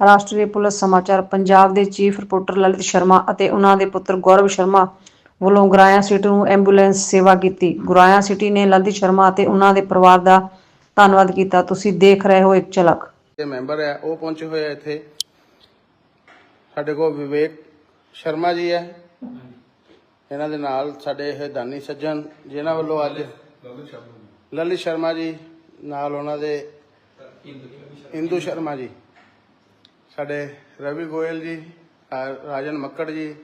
ਰਾਸ਼ਟਰੀ ਪੁਲਿਸ ਸਮਾਚਾਰ ਪੰਜਾਬ ਦੇ ਚੀਫ ਰਿਪੋਰਟਰ ਲਲਿਤ ਸ਼ਰਮਾ ਅਤੇ ਉਹਨਾਂ ਦੇ ਪੁੱਤਰ ਗੌਰਵ ਸ਼ਰਮਾ ਵੱਲੋਂ ਗੁਰਾਇਆ ਸਿਟੀ ਨੂੰ ਐਂਬੂਲੈਂਸ ਸੇਵਾ ਕੀਤੀ। ਗੁਰਾਇਆ ਸਿਟੀ ਨੇ ਲਲਿਤ ਸ਼ਰਮਾ ਅਤੇ ਉਹਨਾਂ ਦੇ ਪਰਿਵਾਰ ਦਾ ਧੰਨਵਾਦ ਕੀਤਾ। ਤੁਸੀਂ ਦੇਖ ਰਹੇ ਹੋ ਇੱਕ ਝਲਕ। ਦੇ ਮੈਂਬਰ ਹੈ ਉਹ ਪਹੁੰਚੇ ਹੋਏ ਆ ਇੱਥੇ। ਸਾਡੇ ਕੋਲ ਵਿਵੇਕ ਸ਼ਰਮਾ ਜੀ ਹੈ। ਇਹਨਾਂ ਦੇ ਨਾਲ ਸਾਡੇ ਇਹ ਦਾਨੀ ਸੱਜਣ ਜਿਨ੍ਹਾਂ ਵੱਲੋਂ ਅੱਜ ਲਲਿਤ ਸ਼ਰਮਾ ਜੀ ਨਾਲ ਉਹਨਾਂ ਦੇ ਇੰਦੂ ਸ਼ਰਮਾ ਜੀ। ਸਾਡੇ ਰਵੀ ਗੋਇਲ ਜੀ ਰਾਜਨ ਮੱਕੜ ਜੀ,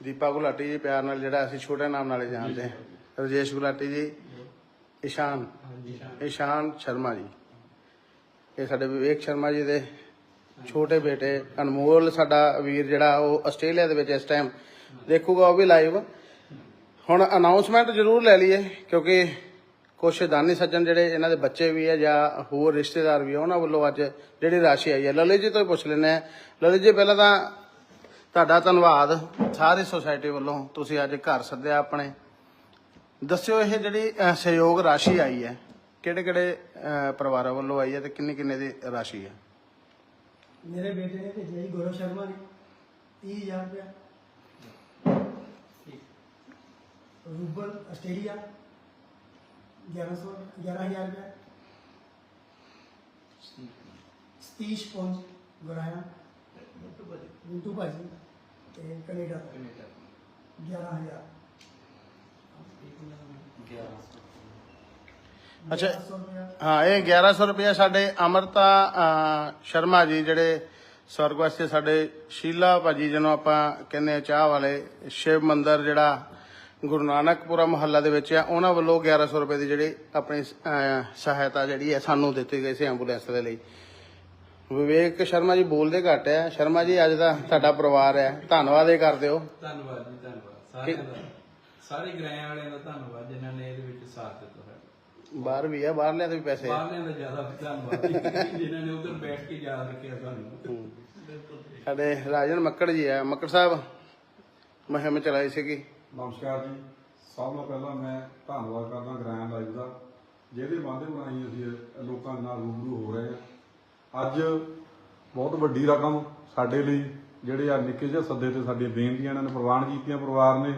ਦੀਪਾ ਗੁਲਾਟੀ ਜੀ ਪਿਆਰ ਨਾਲ ਜਿਹੜਾ ਅਸੀਂ ਛੋਟੇ ਨਾਮ ਨਾਲੇ ਜਾਣਦੇ ਹਾਂ। ਰਜੇਸ਼ ਗੁਲਾਟੀ ਜੀ ਇਸ਼ਾਨ ਇਸ਼ਾਨ ਸ਼ਰਮਾ ਜੀ। ਇਹ ਸਾਡੇ ਵਿਵੇਕ ਸ਼ਰਮਾ ਜੀ ਦੇ ਛੋਟੇ ਬੇਟੇ, ਅਨਮੋਲ ਸਾਡਾ ਵੀਰ ਜਿਹੜਾ ਉਹ ਆਸਟ੍ਰੇਲੀਆ ਦੇ ਵਿੱਚ ਇਸ ਟਾਈਮ ਦੇਖੂਗਾ ਉਹ ਵੀ ਲਾਈਵ ਹੁਣ ਅਨਾਉਂਸਮੈਂਟ ਜ਼ਰੂਰ ਲੈ ਲਈਏ, ਕਿਉਂਕਿ ਕੁਛ ਦਾਨੀ ਸੱਜਣ ਜਿਹੜੇ ਇਹਨਾਂ ਦੇ ਬੱਚੇ ਵੀ ਆ ਜਾਂ ਹੋਰ ਰਿਸ਼ਤੇਦਾਰ ਵੀ ਆ ਉਹਨਾਂ ਵੱਲੋਂ ਅੱਜ ਜਿਹੜੀ ਰਾਸ਼ੀ ਆਈ ਹੈ। ਲਲਿਤ ਜੀ ਤੋਂ ਹੀ ਪੁੱਛ ਲੈਂਦੇ ਆ ਲਲਿਤ ਜੀ ਪਹਿਲਾਂ ਤਾਂ ਤੁਹਾਡਾ ਧੰਨਵਾਦ। ਸਾਰੀ ਸੁਸਾਇਟੀ ਵੱਲੋਂ ਤੁਸੀਂ ਅੱਜ ਘਰ ਸੱਦਿਆ ਆਪਣੇ। ਦੱਸਿਓ ਇਹ ਜਿਹੜੀ ਸਹਿਯੋਗ ਰਾਸ਼ੀ ਆਈ ਹੈ ਕਿਹੜੇ ਕਿਹੜੇ ਪਰਿਵਾਰਾਂ ਵੱਲੋਂ ਆਈ ਹੈ ਤੇ ਕਿੰਨੀ ਕਿੰਨੇ ਦੀ ਰਾਸ਼ੀ ਹੈ? ਮੇਰੇ ਬੇਟੇ ਨੇ ਭੇਜਿਆ ਜੀ ਗੌਰਵ ਸ਼ਰਮਾ ਨੇ। 30000 ਰੁਪਇਆ। Rouble Australia. 1100 11000 ਰੁਪਇਆ ਸਤੀਸ਼ ਪੌਂਜ ਗੁਰਾਇਆ ਮਿੰਟੂ ਭਾਜੀ ਤੇ ਕੈਨੇਡਾ 11000 ਅੱਛਾ। 1100 ਰੁਪਇਆ ਹਾਂ ਇਹ 1100 ਰੁਪਏ ਸਾਡੇ ਅਮਰਤਾ ਸ਼ਰਮਾ ਜੀ ਜਿਹੜੇ ਸਵਰਗਵਾਸੀ ਸਾਡੇ ਸ਼ੀਲਾ ਭਾਜੀ ਜਿਹਨੂੰ ਆਪਾਂ ਕਹਿੰਦੇ ਆ ਚਾਹ ਵਾਲੇ ਸ਼ਿਵ ਮੰਦਿਰ ਜਿਹੜਾ ਗੁਰੂ ਨਾਨਕਪੁਰਾ ਮੁਹੱਲਾ ਦੇ ਵਿੱਚ ਆ ਉਹਨਾਂ ਵੱਲੋਂ 1100 ਰੁਪਏ ਦੀ ਜਿਹੜੀ ਆਪਣੀ ਸਹਾਇਤਾ ਜਿਹੜੀ ਹੈ ਸਾਨੂੰ ਦਿੱਤੀ ਗਈ ਸੀ ਐਂਬੂਲੈਂਸ ਦੇ ਲਈ। ਵਿਵੇਕ ਸ਼ਰਮਾ ਜੀ ਬੋਲਦੇ ਘੱਟ ਹੈ। ਸ਼ਰਮਾ ਜੀ ਅੱਜ ਦਾ ਤੁਹਾਡਾ ਪਰਿਵਾਰ ਹੈ। ਧੰਨਵਾਦ ਇਹ ਕਰਦੇ ਹੋ। ਧੰਨਵਾਦ ਜੀ ਧੰਨਵਾਦ। ਸਾਰਿਆਂ ਦਾ ਸਾਰੇ ਗ੍ਰਾਹਾਂ ਵਾਲਿਆਂ ਦਾ ਧੰਨਵਾਦ ਜਿਨ੍ਹਾਂ ਨੇ ਇਹਦੇ ਵਿੱਚ ਸਾਥ ਦਿੱਤਾ ਹੈ। ਬਾਹਰ ਵੀ ਹੈ ਬਾਹਰਲਿਆਂ ਦੇ ਵੀ ਪੈਸੇ ਆ। ਬਾਹਰਲਿਆਂ ਦਾ ਜ਼ਿਆਦਾ ਧੰਨਵਾਦ ਜਿਨ੍ਹਾਂ ਨੇ ਉਧਰ ਬੈਠ ਕੇ ਯਾਦ ਰੱਖਿਆ ਸਾਨੂੰ। ਸਾਡੇ ਰਾਜਨ ਮੱਕੜ ਜੀ ਆ। ਮੱਕੜ ਸਾਹਿਬ ਮੁਹਿੰਮ ਚਲਾਈ ਸੀਗੀ। ਨਮਸਕਾਰ ਜੀ। ਸਭ ਤੋਂ ਪਹਿਲਾਂ ਮੈਂ ਧੰਨਵਾਦ ਕਰਦਾ ਗ੍ਰੈਂਡ ਲਾਈਵ ਦਾ, ਜਿਹਦੇ ਮਾਧਿਅਮ ਰਾਹੀਂ ਅਸੀਂ ਲੋਕਾਂ ਨਾਲ ਰੂਬਰੂ ਹੋ ਰਹੇ ਹਾਂ। ਅੱਜ ਬਹੁਤ ਵੱਡੀ ਰਕਮ ਸਾਡੇ ਲਈ, ਜਿਹੜੇ ਆ ਨਿੱਕੇ ਜਿਹੇ ਸੱਦੇ ਤੇ ਸਾਡੀਆਂ ਬੇਨਤੀਆਂ ਇਹਨਾਂ ਨੇ ਪ੍ਰਵਾਨ ਕੀਤੀਆਂ, ਪਰਿਵਾਰ ਨੇ।